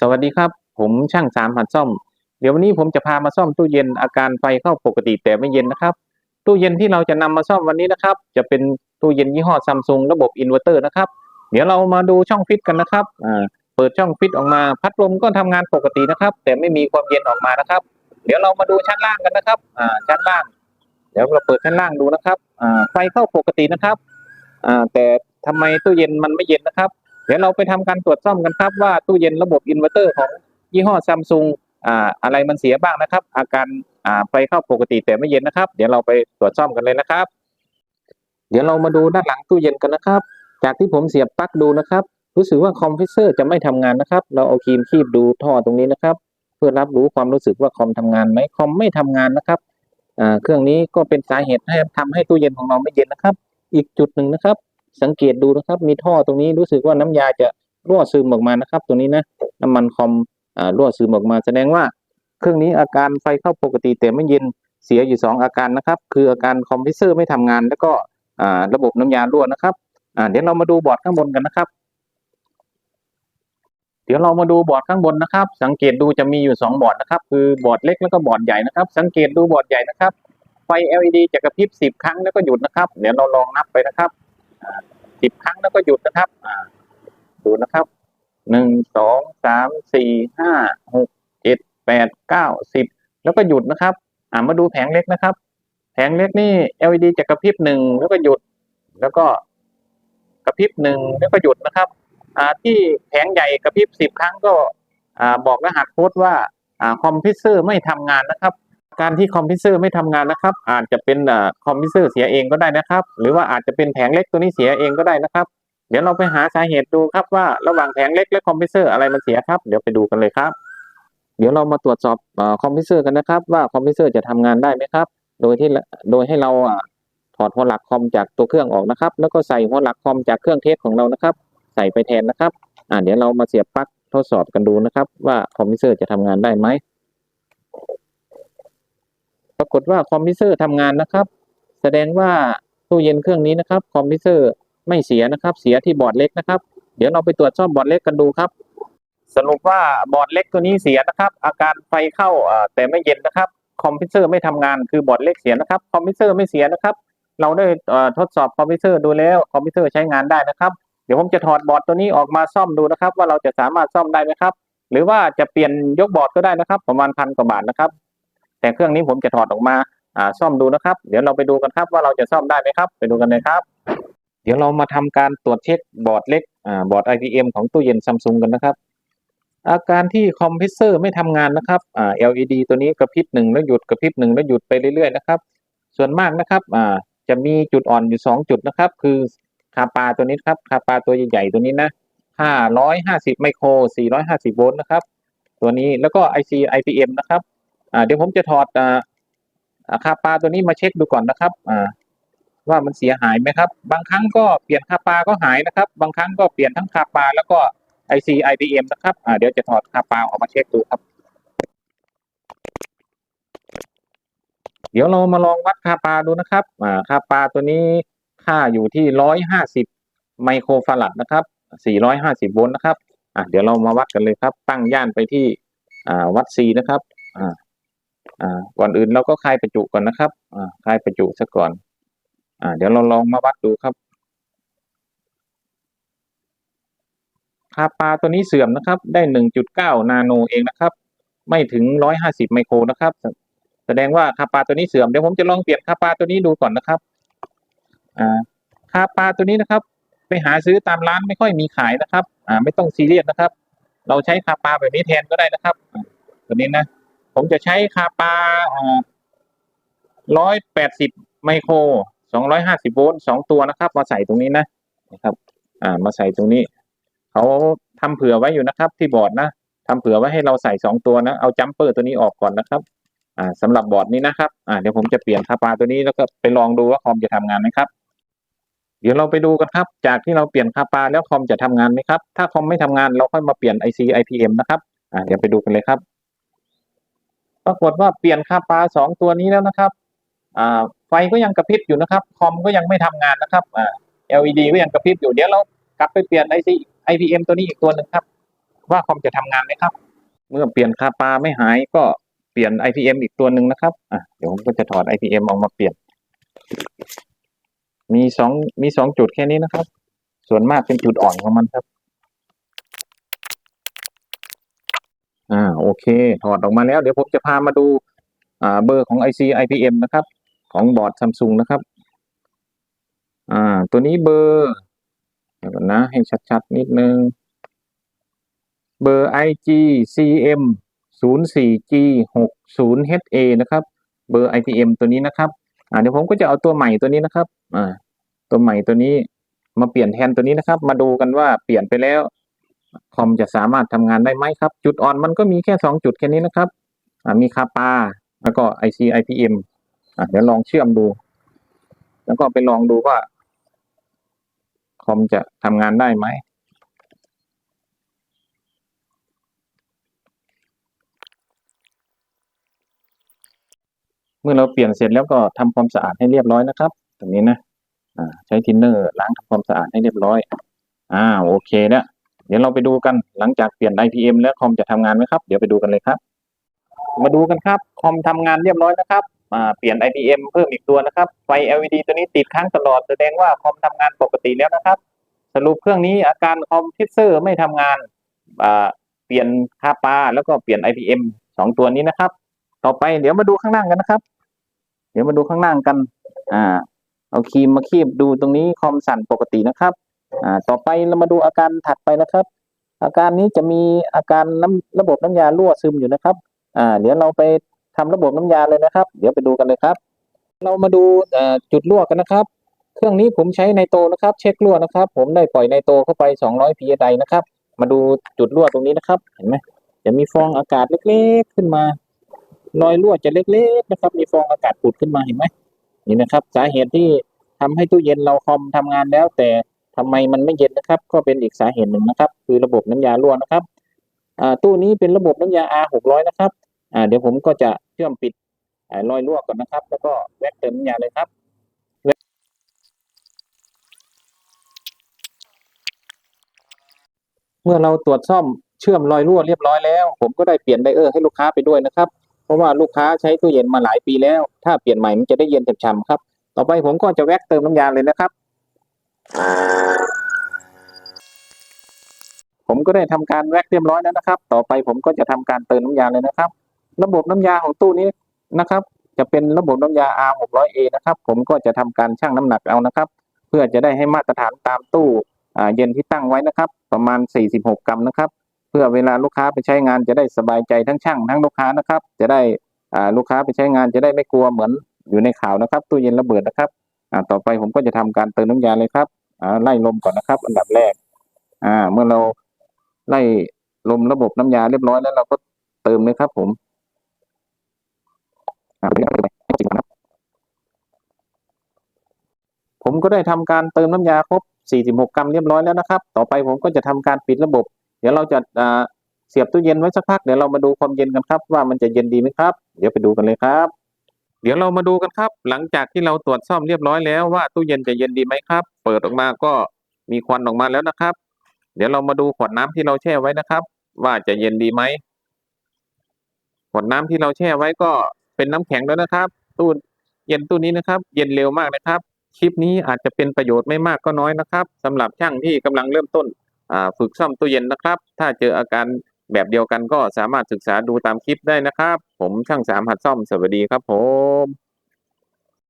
สวัสดีครับ ผมช่างสามหัดซ่อม เดี๋ยววันนี้ผมจะพามาซ่อมตู้เย็นอาการไฟเข้าปกติแต่ไม่เย็นนะครับ ตู้เย็นที่เราจะนำมาซ่อมวันนี้นะครับ จะเป็นตู้เย็นยี่ห้อซัมซุงระบบอินเวอร์เตอร์นะครับ เดี๋ยวเรามาดูช่องฟิตกันนะครับอ่าเปิดช่องฟิตออกมาพัดลมก็ทำงานปกตินะครับ แต่ไม่มีความเย็นออกมานะครับ เดี๋ยวเรามาดูชั้นล่างกันนะครับอ่าชั้นล่าง เดี๋ยวเราเปิดชั้นล่างดูนะครับอ่าไฟเข้าปกตินะครับอ่าแต่ทำไมตู้เย็นมันไม่เย็นนะครับ เดี๋ยวเราไปทำการตรวจซ่อมกันครับว่าตู้เย็นระบบอินเวอร์เตอร์ของยี่ห้อซัมซุงอ่าอะไรมันเสียบ้างนะครับ อาการอ่าไฟเข้าปกติแต่ไม่เย็นนะครับ เดี๋ยวเราไปตรวจซ่อมกันเลยนะครับ เดี๋ยวเรามาดูด้านหลังตู้เย็นกันนะครับ จากที่ผมเสียบปลั๊กดูนะครับ รู้สึกว่าคอมพิวเซอร์จะไม่ทำงานนะครับ เราเอาครีมคีบดูท่อตรงนี้นะครับ เพื่อรับรู้ความรู้สึกว่าคอมทำงานไหมคอมไม่ทำงานนะครับอ่าเครื่องนี้ก็เป็นสาเหตุให้ทำให้ตู้เย็นของเราไม่เย็นนะครับ อีกจุดหนึ่งนะครับ สังเกตดูนะครับ มีท่อตรงนี้รู้สึกว่าน้ำยาจะรั่วซึมออกมานะครับ ตรงนี้นะน้ำมันคอมอ่ารั่วซึมออกมา แสดงว่าเครื่องนี้อาการไฟเข้าปกติแต่ไม่เย็นเสียอยู่สองอาการนะครับ คืออาการคอมพิวเซอร์ไม่ทำงาน แล้วก็อ่าระบบน้ำยารั่วนะครับเดี๋ยวเรามาดูบอร์ดข้างบนกันนะครับ เดี๋ยวเรามาดูบอร์ดข้างบนนะครับ สังเกตดูจะมีอยู่สองบอร์ดนะครับ คือบอร์ดเล็กแล้วก็บอร์ดใหญ่นะครับ สังเกตดูบอร์ดใหญ่นะครับ ไฟ LED จะกระพริบสิบครั้งแล้วก็หยุดนะครับ เดี๋ยวเราลองนับไปนะครับ สิบครั้งแล้วก็หยุดนะครับอ่าดูนะครับหนึ่งสองสามสี่ห้าหกเจ็ดแปดเก้าสิบแล้วก็หยุดนะครับ อ่ามาดูแผงเล็กนะครับ แผงเล็กนี่ LED จะกระพริบหนึ่งแล้วก็หยุด แล้วก็กระพริบหนึ่งแล้วก็หยุดนะครับ อ่าที่แผงใหญ่กระพริบสิบครั้งก็ อ่าบอกรหัสโค้ดว่าอ่าคอมพิวเซอร์ไม่ทำงานนะครับ การที่คอมพิวเซอร์ไม่ทำงานนะครับ อาจจะเป็นคอมพิวเซอร์เสียเองก็ได้นะครับ หรือว่าอาจจะเป็นแผงเล็กตัวนี้เสียเองก็ได้นะครับ เดี๋ยวเราไปหาสาเหตุดูครับว่าระหว่างแผงเล็กและคอมพิวเซอร์อะไรมันเสียครับ เดี๋ยวไปดูกันเลยครับ เดี๋ยวเรามาตรวจสอบคอมพิวเซอร์กันนะครับ ว่าคอมพิวเซอร์จะทำงานได้ไหมครับ โดยที่โดยให้เราถอดหัวหลักคอมจากตัวเครื่องออกนะครับ แล้วก็ใส่หัวหลักคอมจากเครื่องเทสของเรานะครับ ใส่ไปแทนนะครับอ่าเดี๋ยวเรามาเสียบปลั๊กทดสอบกันดูนะครับ ว่าคอมพิวเซอร์จะทำงานได้ไหม ปรากฏว่าคอมพิวเซอร์ทำงานนะครับ แสดงว่าตู้เย็นเครื่องนี้นะครับ คอมพิวเซอร์ไม่เสียนะครับ เสียที่บอร์ดเล็กนะครับ เดี๋ยวเราไปตรวจซ่อมบอร์ดเล็กกันดูครับ สรุปว่าบอร์ดเล็กตัวนี้เสียนะครับ อาการไฟเข้าแต่ไม่เย็นนะครับ คอมพิวเซอร์ไม่ทำงานคือบอร์ดเล็กเสียนะครับ คอมพิวเซอร์ไม่เสียนะครับ เราได้ทดสอบคอมพิวเซอร์ดูแล้วคอมพิวเซอร์ใช้งานได้นะครับ เดี๋ยวผมจะถอดบอร์ดตัวนี้ออกมาซ่อมดูนะครับ ว่าเราจะสามารถซ่อมได้ไหมครับ หรือว่าจะเปลี่ยนยกบอร์ดก็ได้นะครับ ประมาณพันกว่าบาทนะครับ แต่เครื่องนี้ผมจะถอดออกมาอ่าซ่อมดูนะครับ เดี๋ยวเราไปดูกันครับว่าเราจะซ่อมได้ไหมครับ ไปดูกันเลยครับ เดี๋ยวเรามาทำการตรวจเช็คบอร์ดเล็กอ่าบอร์ด IBM ของตู้เย็นซัมซุงกันนะครับ อาการที่คอมเพิวเซอร์ไม่ทำงานนะครับอ่า LED ตัวนี้กระพริบหนึ่งแล้วหยุดกระพริบหนึ่งแล้วหยุดไปเรื่อยๆนะครับ ส่วนมากนะครับอ่าจะมีจุดอ่อนอยู่สองจุดนะครับ คือคาปาตัวนี้ครับคาปาตัวใหญ่ๆตัวนี้นะห้าร้อยห้าสิบไมโครสี่ร้อยห้าสิบโวลต์นะครับ ตัวนี้แล้วก็ IC IPM นะครับ เดี๋ยวผมจะถอดอ่าอ่าคาปาตัวนี้มาเช็คดูก่อนนะครับอ่าว่ามันเสียหายไหมครับ บางครั้งก็เปลี่ยนคาปาก็หายนะครับ บางครั้งก็เปลี่ยนทั้งคาปาแล้วก็ IC IPM นะครับอ่าเดี๋ยวจะถอดคาปาออกมาเช็คดูครับ เดี๋ยวเรามาลองวัดคาปาดูนะครับอ่าคาปาตัวนี้ค่าอยู่ที่ร้อยห้าสิบไมโครฟารัดนะครับสี่ร้อยห้าสิบโวลต์นะครับอ่าเดี๋ยวเรามาวัดกันเลยครับ ตั้งย่านไปที่อ่าวัด C นะครับอ่า ก่อนอื่นเราก็คลายประจุก่อนนะครับคลายประจุซะก่อนอเดี๋ยวเราลองมาวัดดูครับคาปาตัวนี้เสื่อมนะครับ ได้หนึ่งจุดเก้านาโนเองนะครับ ไม่ถึงร้อยห้าสิบไมโครนะครับ แสดงว่าคาปาตัวนี้เสื่อมเดี๋ยวผมจะลองเปลี่ยนคาปาตัวนี้ดูก่อนนะครับอคาปาตัวนี้นะครับ ไปหาซื้อตามร้านไม่ค่อยมีขายนะครับอ่าไม่ต้องซีเรียสนะครับ เราใช้คาปาแบบนี้แทนก็ได้นะครับ ตัวนี้นะ ผมจะใช้คาปาร้อยแปดสิบไมโครสองร้อยห้าสิบโวลต์สองตัวนะครับ มาใส่ตรงนี้นะนะครับอ่ามาใส่ตรงนี้ เขาทำเผื่อไว้อยู่นะครับ ที่บอร์ดนะทำเผื่อไว้ให้เราใส่สองตัวนะ เอาจัมเปอร์ตัวนี้ออกก่อนนะครับอ่าสำหรับบอร์ดนี้นะครับอ่าเดี๋ยวผมจะเปลี่ยนคาปาตัวนี้แล้วก็ไปลองดูว่าคอมจะทำงานไหมครับ เดี๋ยวเราไปดูกันครับ จากที่เราเปลี่ยนคาปาแล้วคอมจะทำงานไหมครับ ถ้าคอมไม่ทำงานเราค่อยมาเปลี่ยน IC IPM นะครับอ่าเดี๋ยวไปดูกันเลยครับ ปรากฏว่าเปลี่ยนคาปลาสองตัวนี้แล้วนะครับไฟก็ยังกระพริบอยู่นะครับ คอมก็ยังไม่ทำงานนะครับ LED ก็ยังกระพริบอยู่เดี๋ยวเรากลับไปเปลี่ยน IC IPM ตัวนี้อีกตัวหนึ่งครับ ว่าคอมจะทำงานไหมครับ เมื่อเปลี่ยนคาปาไม่หายก็เปลี่ยน IPM อีกตัวหนึ่งนะครับอะเดี๋ยวผมก็จะถอด IPM ออกมาเปลี่ยน มีสองมีสองจุดแค่นี้นะครับ ส่วนมากเป็นจุดอ่อนของมันครับ อ่า โอเค ถอดออกมาแล้ว เดี๋ยวผมจะพามาดูอ่าเบอร์ของ IC IPM นะครับ ของบอร์ดซัมซุงนะครับ อ่า ตัวนี้เบอร์เดี๋ยวก่อนนะ ให้ชัดๆ นิดนึง เบอร์ IG CM 04G 60 HA นะครับ เบอร์ IPM ตัวนี้นะครับ อ่า เดี๋ยวผมก็จะเอาตัวใหม่ตัวนี้นะครับ อ่า ตัวใหม่ตัวนี้มาเปลี่ยนแทนตัวนี้นะครับ มาดูกันว่าเปลี่ยนไปแล้ว คอมจะสามารถทำงานได้ไหมครับ จุดอ่อนมันก็มีแค่สองจุดแค่นี้นะครับมีคาปา แล้วก็ IC IPM อะเดี๋ยวลองเชื่อมดู แล้วก็ไปลองดูว่า คอมจะทำงานได้ไหม เมื่อเราเปลี่ยนเสร็จแล้วก็ทำความสะอาดให้เรียบร้อยนะครับ ตรงนี้นะใช้ทินเนอร์ล้างทำความสะอาดให้เรียบร้อย อ่าโอเคแล้ว ดี๋ยวเราไปดูกันหลังจากเปลี่ยน IPM แล้วคอมจะทำงานไหมครับ เดี๋ยวไปดูกันเลยครับ มาดูกันครับ คอมทำงานเรียบร้อยนะครับอ่าเปลี่ยน IPM เพิ่มอีกตัวนะครับ ไฟ LED ตัวนี้ติดค้างตลอดแสดงว่าคอมทำงานปกติแล้วนะครับ สรุปเครื่องนี้อาการคอมพิวเซอร์ไม่ทำงานเปลี่ยนคาปาแล้วก็เปลี่ยน IPM สองตัวนี้นะครับ ต่อไปเดี๋ยวมาดูข้างล่างกันนะครับ เดี๋ยวมาดูข้างล่างกัน อ่า เอาครีมมาคีบดูตรงนี้คอมสั่นปกตินะครับ อ่าต่อไปเรามาดูอาการถัดไปนะครับ อาการนี้จะมีอาการน้ำระบบน้ำยารั่วซึมอยู่นะครับอ่าเดี๋ยวเราไปทำระบบน้ำยาเลยนะครับ เดี๋ยวไปดูกันเลยครับ เรามาดูจุดรั่วกันนะครับ เครื่องนี้ผมใช้ไนโตนะครับ เช็ครั่วนะครับ ผมได้ปล่อยไนโตเข้าไป 200 psi นะครับ มาดูจุดรั่วตรงนี้นะครับ เห็นไหมจะมีฟองอากาศเล็กๆขึ้นมารอยรั่วจะเล็กๆนะครับ มีฟองอากาศผุดขึ้นมาเห็นไหมนี่นะครับ สาเหตุที่ทำให้ตู้เย็นเราคอมทำงานแล้ว แต่ ทำไมมันไม่เย็นนะครับ ก็เป็นอีกสาเหตุหนึ่งนะครับ คือระบบน้ำยารั่วนะครับตู้นี้เป็นระบบน้ำยา R 600นะครับเดี๋ยวผมก็จะเชื่อมปิดรอยรั่วก่อนนะครับ แล้วก็แวะเติมน้ำยาเลยครับเมื่อเราตรวจซ่อมเชื่อมรอยรั่วเรียบร้อยแล้ว ผมก็ได้เปลี่ยนไดเออร์ให้ลูกค้าไปด้วยนะครับ เพราะว่าลูกค้าใช้ตู้เย็นมาหลายปีแล้ว ถ้าเปลี่ยนใหม่มันจะได้เย็นฉ่ำๆครับ ต่อไปผมก็จะแวะเติมน้ำยาเลยนะครับ ผมก็ได้ทำการแวะเรียบร้อยแล้วนะครับ ต่อไปผมก็จะทำการเติมน้ำยาเลยนะครับ ระบบน้ำยาของตู้นี้นะครับ จะเป็นระบบน้ำยา R 600A นะครับ ผมก็จะทำการชั่งน้ำหนักเอานะครับ เพื่อจะได้ให้มาตรฐานตามตู้เย็นที่ตั้งไว้นะครับ ประมาณ 46 กรัมนะครับ เพื่อเวลาลูกค้าไปใช้งานจะได้สบายใจทั้งช่างทั้งลูกค้านะครับ จะได้ลูกค้าไปใช้งานจะได้ไม่กลัวเหมือนอยู่ในข่าวนะครับ ตู้เย็นระเบิดนะครับ อ่าต่อไปผมก็จะทำการเติมน้ำยาเลยครับอ่าไล่ลมก่อนนะครับ อันดับแรกอ่าเมื่อเราไล่ลมระบบน้ำยาเรียบร้อยแล้วเราก็เติมเลยครับ ผมอ่าเดี๋ยวเอาไปให้จริงนะครับผมก็ได้ทำการเติมน้ำยาครบ 46 กรัมเรียบร้อยแล้วนะครับ ต่อไปผมก็จะทำการปิดระบบ เดี๋ยวเราจะเสียบตู้เย็นไว้สักพัก เดี๋ยวเรามาดูความเย็นกันครับ ว่ามันจะเย็นดีไหมครับ เดี๋ยวไปดูกันเลยครับ เดี๋ยวเรามาดูกันครับ หลังจากที่เราตรวจซ่อมเรียบร้อยแล้วว่าตู้เย็นจะเย็นดีไหมครับ เปิดออกมาก็มีควันออกมาแล้วนะครับ เดี๋ยวเรามาดูขวดน้ำที่เราแช่ไว้นะครับ ว่าจะเย็นดีไหมขวดน้ำที่เราแช่ไว้ก็เป็นน้ำแข็งแล้วนะครับ ตู้เย็นตู้นี้นะครับ เย็นเร็วมากนะครับ คลิปนี้อาจจะเป็นประโยชน์ไม่มากก็น้อยนะครับสำหรับช่างที่กำลังเริ่มต้นฝึกซ่อมตู้เย็นนะครับ ถ้าเจออาการ แบบเดียวกันก็สามารถศึกษาดูตามคลิปได้นะครับ ผมช่างสามหัดซ่อมสวัสดีครับผม